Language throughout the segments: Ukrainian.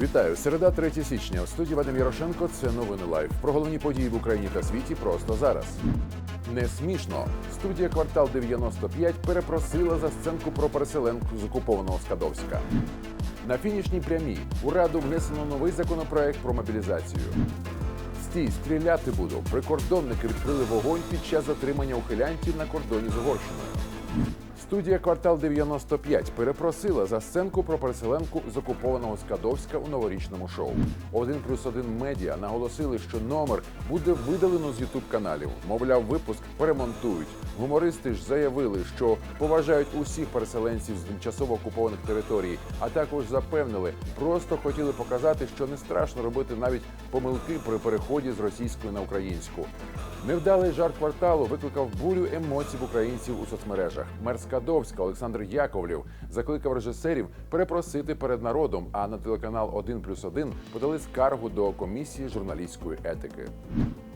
Вітаю! Середа, 3 січня. У студії Вадим Ярошенко. Це новини лайф. Про головні події в Україні та світі просто зараз. Не смішно. Студія квартал 95 перепросила за сценку про переселенку з окупованого Скадовська. На фінішній прямій у раду внесено новий законопроект про мобілізацію. Стій, стріляти буду. Прикордонники відкрили вогонь під час затримання ухилянтів на кордоні з Угорщиною. Студія квартал 95 перепросила за сценку про переселенку з окупованого Скадовська у новорічному шоу. Один плюс один медіа наголосили, що номер буде видалено з Ютуб каналів. Мовляв, випуск перемонтують. Гумористи ж заявили, що поважають усіх переселенців з тимчасово окупованих територій, а також запевнили, просто хотіли показати, що не страшно робити навіть помилки при переході з російської на українську. Невдалий жарт кварталу викликав бурю емоцій в українців у соцмережах. Мер Скадовська Олександр Яковлів закликав режисерів перепросити перед народом. А на телеканал 1 плюс 1 подали скаргу до комісії журналістської етики.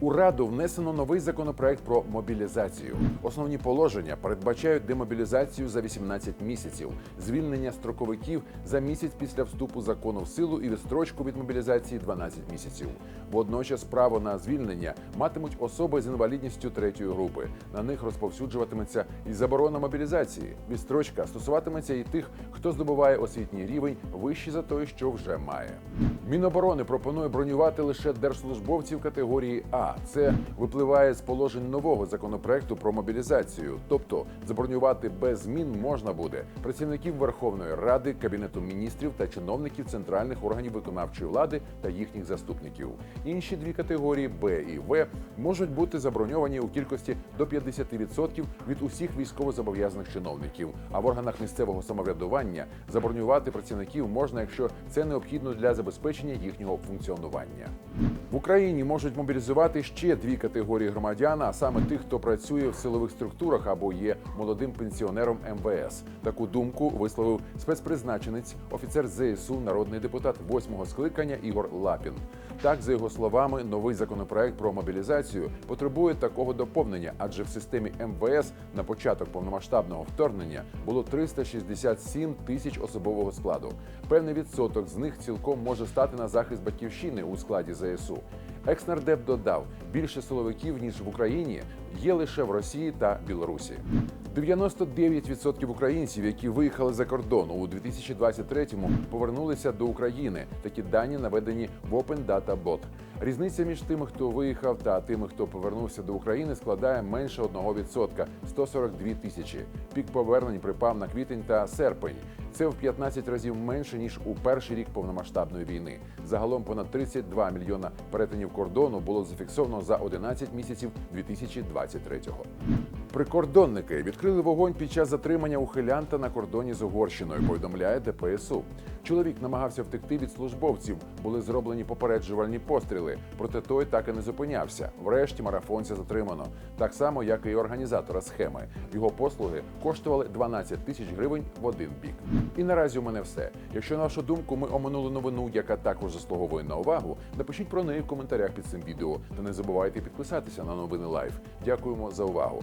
У раду внесено новий законопроект про мобілізацію. Основні положення передбачають демобілізацію за 18 місяців, звільнення строковиків за місяць після вступу закону в силу і відстрочку від мобілізації 12 місяців. Водночас право на звільнення матимуть особи з інвалідністю третьої групи. На них розповсюджуватиметься і заборона мобілізації. Відстрочка стосуватиметься і тих, хто здобуває освітній рівень вищий за той, що вже має. Міноборони пропонує бронювати лише держслужбовців категорії А. Це випливає з положень нового законопроекту про мобілізацію. Тобто забронювати без змін можна буде працівників Верховної Ради, Кабінету міністрів та чиновників центральних органів виконавчої влади та їхніх заступників. Інші дві категорії Б і В можуть бути заброньовані у кількості до 50% від усіх військовозобов'язаних чиновників. А в органах місцевого самоврядування забронювати працівників можна, якщо це необхідно для забезпечення їхнього функціонування. В Україні можуть мобілізувати ще дві категорії громадян, а саме тих, хто працює в силових структурах або є молодим пенсіонером МВС. Таку думку висловив спецпризначенець, офіцер ЗСУ, народний депутат восьмого скликання Ігор Лапін. Так, за його словами, новий законопроект про мобілізацію потребує такого доповнення, адже в системі МВС на початок повномасштабного вторгнення було 367 тисяч особового складу. Певний відсоток з них цілком може стати на захист батьківщини у складі ЗСУ. Екснардеп додав, більше силовиків ніж в Україні є лише в Росії та Білорусі. 99% українців, які виїхали за кордон у 2023-му, повернулися до України. Такі дані наведені в Open Data Bot. Різниця між тими, хто виїхав, та тими, хто повернувся до України, складає менше 1% – 142 тисячі. Пік повернень припав на квітень та серпень. Це в 15 разів менше ніж у перший рік повномасштабної війни. Загалом понад 32 мільйона перетинів кордону було зафіксовано за 11 місяців 2023-го. Прикордонники відкрили вогонь під час затримання ухилянта на кордоні з Угорщиною. Повідомляє ДПСУ. Чоловік намагався втекти від службовців. Були зроблені попереджувальні постріли, проте той так і не зупинявся. Врешті марафонця затримано, так само як і організатора схеми. Його послуги коштували 12 тисяч гривень в один бік. І наразі у мене все. Якщо на вашу думку ми оминули новину, яка також заслуговує на увагу, напишіть про неї в коментарях під цим відео. Та не забувайте підписатися на новини Лайф. Дякуємо за увагу.